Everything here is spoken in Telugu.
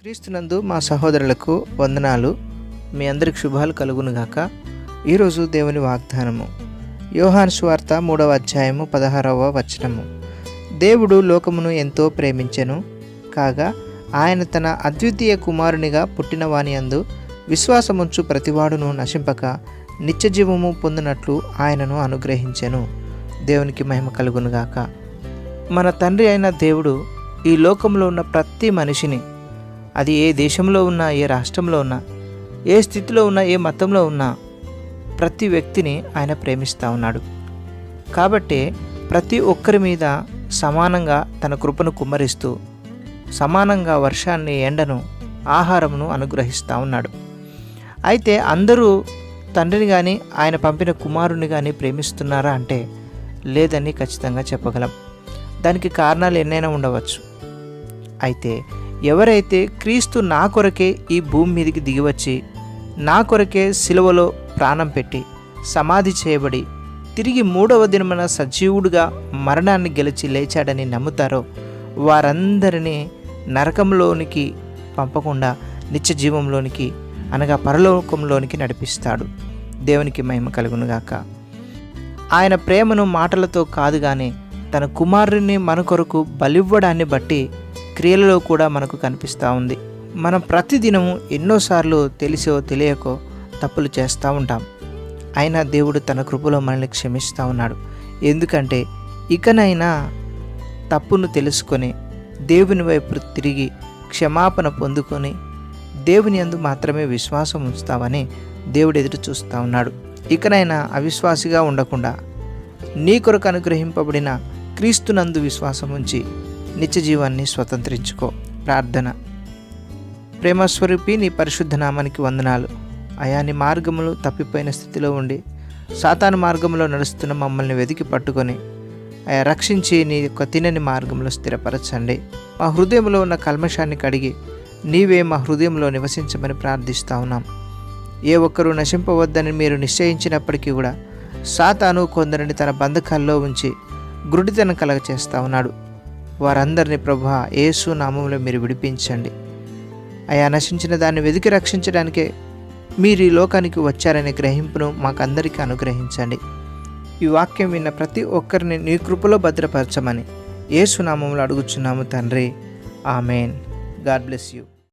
క్రీస్తునందు మా సహోదరులకు వందనాలు. మీ అందరికి శుభాలు కలుగునుగాక ఈరోజు దేవుని వాగ్దానము. యోహాన్ స్వార్త మూడవ అధ్యాయము పదహారవ వచనము. దేవుడు లోకమును ఎంతో ప్రేమించెను కాగా ఆయన తన అద్వితీయ కుమారునిగా పుట్టిన వాని అందు విశ్వాసముంచు ప్రతివాడును నశింపక నిత్యజీవము పొందినట్లు ఆయనను అనుగ్రహించెను. దేవునికి మహిమ కలుగునుగాక మన తండ్రి అయిన దేవుడు ఈ లోకంలో ఉన్న ప్రతి మనిషిని అది ఏ దేశంలో ఉన్నా ఏ రాష్ట్రంలో ఉన్నా ఏ స్థితిలో ఉన్నా ఏ మతంలో ఉన్నా ప్రతి వ్యక్తిని ఆయన ప్రేమిస్తూ ఉన్నాడు. కాబట్టి ప్రతి ఒక్కరి మీద సమానంగా తన కృపను కుమ్మరిస్తూ సమానంగా వర్షాన్ని ఎండను ఆహారమును అనుగ్రహిస్తూ ఉన్నాడు. అయితే అందరూ తండ్రిని కానీ ఆయన పంపిన కుమారుని కానీ ప్రేమిస్తున్నారా అంటే లేదని ఖచ్చితంగా చెప్పగలం. దానికి కారణాలు ఎన్నైనా ఉండవచ్చు. అయితే ఎవరైతే క్రీస్తు నా కొరకే ఈ భూమి మీదకి దిగివచ్చి నా కొరకే సిలువలో ప్రాణం పెట్టి సమాధి చేయబడి తిరిగి మూడవ దినమున సజీవుడుగా మరణాన్ని గెలిచి లేచాడని నమ్ముతారో వారందరినీ నరకంలోనికి పంపకుండా నిత్య జీవంలోనికి అనగా పరలోకంలోనికి నడిపిస్తాడు. దేవునికి మహిమ కలుగునుగాక ఆయన ప్రేమను మాటలతో కాదు కానీ తన కుమారుని మన కొరకు బలివ్వడాన్ని బట్టి క్రియలలో కూడా మనకు కనిపిస్తూ ఉంది. మనం ప్రతిదినము ఎన్నోసార్లు తెలిసో తెలియకో తప్పులు చేస్తూ ఉంటాం. అయినా దేవుడు తన కృపలో మనల్ని క్షమిస్తూ ఉన్నాడు. ఎందుకంటే ఇకనైనా తప్పును తెలుసుకొని దేవుని వైపు తిరిగి క్షమాపణ పొందుకొని దేవుని అందు మాత్రమే విశ్వాసం ఉంచుతామని దేవుడు ఎదురు చూస్తూ ఉన్నాడు. ఇకనైనా అవిశ్వాసిగా ఉండకుండా నీ కొరకు అనుగ్రహింపబడిన క్రీస్తునందు విశ్వాసం ఉంచి నిత్య జీవాన్ని స్వతంత్రించుకో. ప్రార్థన. ప్రేమస్వరూపి నీ పరిశుద్ధ నామానికి వందనాలు. అయా నీ మార్గములు తప్పిపోయిన స్థితిలో ఉండి సాతాను మార్గంలో నడుస్తున్న మమ్మల్ని వెతికి పట్టుకొని అయా రక్షించి నీ యొక్క తినని మార్గంలో స్థిరపరచండి. మా హృదయంలో ఉన్న కల్మషాన్ని కడిగి నీవే మా హృదయంలో నివసించమని ప్రార్థిస్తా ఉన్నాం. ఏ ఒక్కరూ నశింపవద్దని మీరు నిశ్చయించినప్పటికీ కూడా సాతాను కొందరిని తన బంధకాల్లో ఉంచి గురుడితనం కలగచేస్తూ ఉన్నాడు. వారందరినీ ప్రభా యేసు నామంలో మీరు విడిపించండి. అయా నశించిన దాన్ని వెతికి రక్షించడానికే మీరు ఈ లోకానికి వచ్చారనే గ్రహింపును మాకందరికీ అనుగ్రహించండి. ఈ వాక్యం విన్న ప్రతి ఒక్కరిని నీ కృపలో భద్రపరచమని ఏసునామంలో అడుగుచున్నాము తండ్రి. ఆమెన్. God bless you.